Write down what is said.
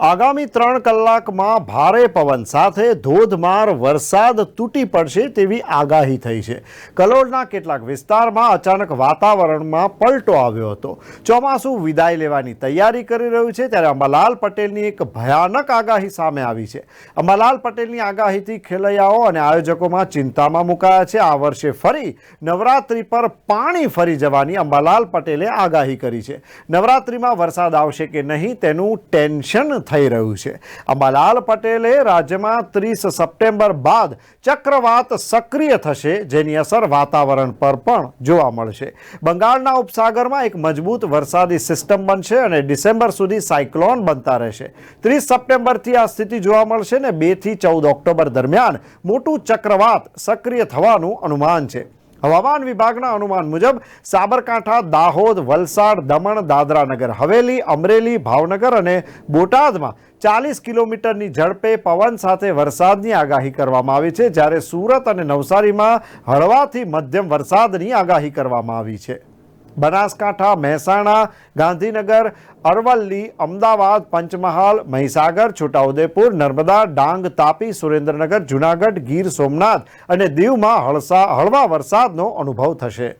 આગામી ત્રણ કલાકમાં ભારે પવન સાથે ધોધમાર વરસાદ તૂટી પડશે તેવી આગાહી થઈ છે. કલોડના કેટલાક વિસ્તારમાં અચાનક વાતાવરણમાં પલટો આવ્યો હતો. ચોમાસું વિદાય લેવાની તૈયારી કરી રહ્યું છે ત્યારે અંબાલાલ પટેલની એક ભયાનક આગાહી સામે આવી છે. અંબાલાલ પટેલની આગાહીથી ખેલૈયાઓ અને આયોજકોમાં ચિંતામાં મુકાયા છે. આ વર્ષે ફરી નવરાત્રિ પર પાણી ફરી જવાની અંબાલાલ પટેલે આગાહી કરી છે. નવરાત્રિમાં વરસાદ આવશે કે નહીં તેનું ટેન્શન થઈ રહ્યું છે. અંબાલાલ પટેલે રાજ્યમાં ત્રીસ સપ્ટેમ્બર બાદ ચક્રવાત સક્રિય થશે, જેની અસર વાતાવરણ પર પણ જોવા મળશે. બંગાળના ઉપસાગરમાં એક મજબૂત વરસાદી સિસ્ટમ બનશે અને ડિસેમ્બર સુધી સાયક્લોન બનતા રહેશે. ત્રીસ સપ્ટેમ્બરથી આ સ્થિતિ જોવા મળશે ને બેથી ચૌદ ઓક્ટોબર દરમિયાન મોટું ચક્રવાત સક્રિય થવાનું અનુમાન છે. હવામાન વિભાગના અનુમાન મુજબ સાબરકાંઠા, દાહોદ, વલસાડ, દમણ દાદરા નગર હવેલી, અમરેલી, ભાવનગર અને બોટાદમાં ચાલીસ કિલોમીટરની ઝડપે પવન સાથે વરસાદની આગાહી કરવામાં આવી છે. જ્યારે સુરત અને નવસારીમાં હળવાથી મધ્યમ વરસાદની આગાહી કરવામાં આવી છે. બનાસકાંઠા, મહેસાણા, ગાંધીનગર, અરવલ્લી, અમદાવાદ, પંચમહાલ, મહીસાગર, છોટાઉદેપુર, નર્મદા, ડાંગ, તાપી, સુરેન્દ્રનગર, જૂનાગઢ, ગીર સોમનાથ અને દીવમાં હળસા હળવા વરસાદનો અનુભવ થશે.